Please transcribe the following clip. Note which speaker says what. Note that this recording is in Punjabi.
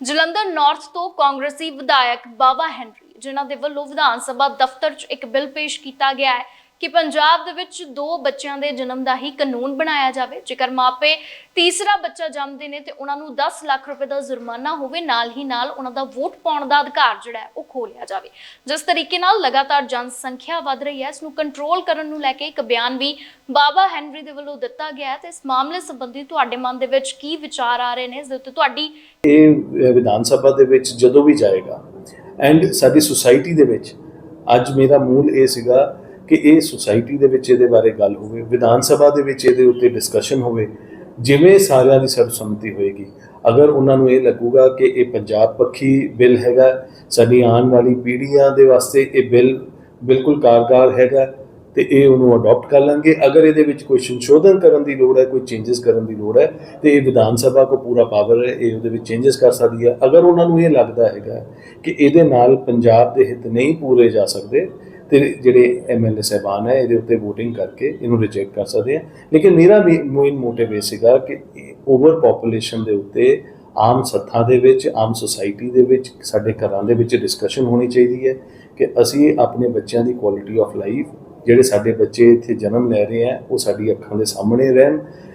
Speaker 1: ਜਲੰਧਰ ਨਾਰਥ ਤੋਂ ਕਾਂਗਰਸੀ ਵਿਧਾਇਕ ਬਾਬਾ ਹੈਨਰੀ, ਜਿਨ੍ਹਾਂ ਦੇ ਵੱਲੋਂ ਵਿਧਾਨ ਸਭਾ ਦਫ਼ਤਰ 'ਚ ਇੱਕ ਬਿੱਲ ਪੇਸ਼ ਕੀਤਾ ਗਿਆ ਹੈ। ਕਿ ਪੰਜਾਬ ਦੇ ਵਿੱਚ ਦੋ ਬੱਚਿਆਂ ਦੇ ਜਨਮ ਦਾ ਹੀ ਕਾਨੂੰਨ ਬਣਾਇਆ ਜਾਵੇ। ਜੇਕਰ ਮਾਪੇ ਤੀਸਰਾ ਬੱਚਾ ਜੰਮਦੇ ਨੇ ਤੇ ਉਹਨਾਂ ਨੂੰ 10 ਲੱਖ ਰੁਪਏ ਦਾ ਜੁਰਮਾਨਾ ਹੋਵੇ, ਨਾਲ ਹੀ ਨਾਲ ਉਹਨਾਂ ਦਾ ਵੋਟ ਪਾਉਣ ਦਾ ਅਧਿਕਾਰ ਜਿਹੜਾ ਉਹ ਖੋਹ ਲਿਆ ਜਾਵੇ। ਜਿਸ ਤਰੀਕੇ ਨਾਲ ਲਗਾਤਾਰ ਜਨਸੰਖਿਆ ਵਧ ਰਹੀ ਹੈ, ਇਸ ਨੂੰ ਕੰਟਰੋਲ ਕਰਨ ਨੂੰ ਲੈ ਕੇ ਇੱਕ ਬਿਆਨ ਵੀ ਬਾਬਾ ਹੈਨਰੀ ਦੇ ਵੱਲੋਂ ਦਿੱਤਾ ਗਿਆ ਹੈ ਤੇ ਇਸ ਮਾਮਲੇ ਸੰਬੰਧੀ ਤੁਹਾਡੇ ਮਨ ਦੇ ਵਿੱਚ ਕੀ ਵਿਚਾਰ ਆ ਰਹੇ ਨੇ? ਇਸ ਦੇ ਉੱਤੇ ਤੁਹਾਡੀ
Speaker 2: ਇਹ ਵਿਧਾਨ ਸਭਾ ਦੇ ਵਿੱਚ ਜਦੋਂ ਵੀ ਜਾਏਗਾ ਐਂਡ ਸਾਡੀ ਸੁਸਾਇਟੀ ਦੇ ਵਿੱਚ ਅੱਜ ਮੇਰਾ ਮੂਲ ਇਹ ਸੀਗਾ ਕਿ ਇਹ ਸੁਸਾਇਟੀ ਦੇ ਵਿੱਚ ਇਹਦੇ ਬਾਰੇ ਗੱਲ ਹੋਵੇ, ਵਿਧਾਨ ਸਭਾ ਦੇ ਵਿੱਚ ਇਹਦੇ ਉੱਤੇ ਡਿਸਕਸ਼ਨ ਹੋਵੇ, ਜਿਵੇਂ ਸਾਰਿਆਂ ਦੀ ਸਰਬਸੰਮਤੀ ਹੋਏਗੀ। ਅਗਰ ਉਹਨਾਂ ਨੂੰ ਇਹ ਲੱਗੂਗਾ ਕਿ ਇਹ ਪੰਜਾਬ ਪੱਖੀ ਬਿੱਲ ਹੈਗਾ, ਸਾਡੀ ਆਉਣ ਵਾਲੀ ਪੀੜ੍ਹੀਆਂ ਦੇ ਵਾਸਤੇ ਇਹ ਬਿੱਲ ਬਿਲਕੁਲ ਕਾਰਗਰ ਹੈਗਾ, ਤੇ ਇਹ ਉਹਨੂੰ ਅਡਾਪਟ ਕਰ ਲਾਂਗੇ ਅਗਰ ਇਹਦੇ ਵਿੱਚ ਕੋਈ ਸੰਸ਼ੋਧਨ ਕਰਨ ਦੀ ਲੋੜ ਹੈ, ਕੋਈ ਚੇਂਜਸ ਕਰਨ ਦੀ ਲੋੜ ਹੈ, ਤੇ ਇਹ ਵਿਧਾਨ ਸਭਾ ਕੋ ਪੂਰਾ ਪਾਵਰ ਹੈ, ਇਹ ਉਹਦੇ ਵਿੱਚ ਚੇਂਜਸ ਕਰ ਸਕਦੀ ਹੈ। ਅਗਰ ਉਹਨਾਂ ਨੂੰ ਇਹ ਲੱਗਦਾ ਹੈਗਾ ਕਿ ਇਹਦੇ ਨਾਲ ਪੰਜਾਬ ਦੇ ਹਿੱਤ ਨਹੀਂ ਪੂਰੇ ਜਾ ਸਕਦੇ ਤੇ ਜਿਹੜੇ ਐਮਐਲਏ ਸਹਿਬਾਨ ਹੈ, ਇਹਦੇ ਉੱਤੇ VOTING ਕਰਕੇ ਇਹਨੂੰ ਰਿਜੈਕਟ ਕਰ ਸਕਦੇ ਆ। ਲੇਕਿਨ ਮੇਰਾ ਮੇਨ ਮੋਟਿਵ ਇਹ ਸੀਗਾ ਕਿ ਓਵਰ ਪੋਪੂਲੇਸ਼ਨ ਦੇ ਉੱਤੇ ਆਮ ਸੱਥਾਂ ਦੇ ਵਿੱਚ, ਆਮ ਸੁਸਾਇਟੀ ਦੇ ਵਿੱਚ, ਸਾਡੇ ਘਰਾਂ ਦੇ ਵਿੱਚ ਡਿਸਕਸ਼ਨ ਹੋਣੀ ਚਾਹੀਦੀ ਹੈ ਕਿ ਅਸੀਂ ਆਪਣੇ ਬੱਚਿਆਂ ਦੀ ਕੁਆਲਿਟੀ ਆਫ ਲਾਈਫ ਜਿਹੜੇ ਸਾਡੇ ਬੱਚੇ ਇੱਥੇ ਜਨਮ ਲੈ ਰਹੇ ਆ, ਉਹ ਸਾਡੀ ਅੱਖਾਂ ਦੇ ਸਾਹਮਣੇ ਰਹਿਣ।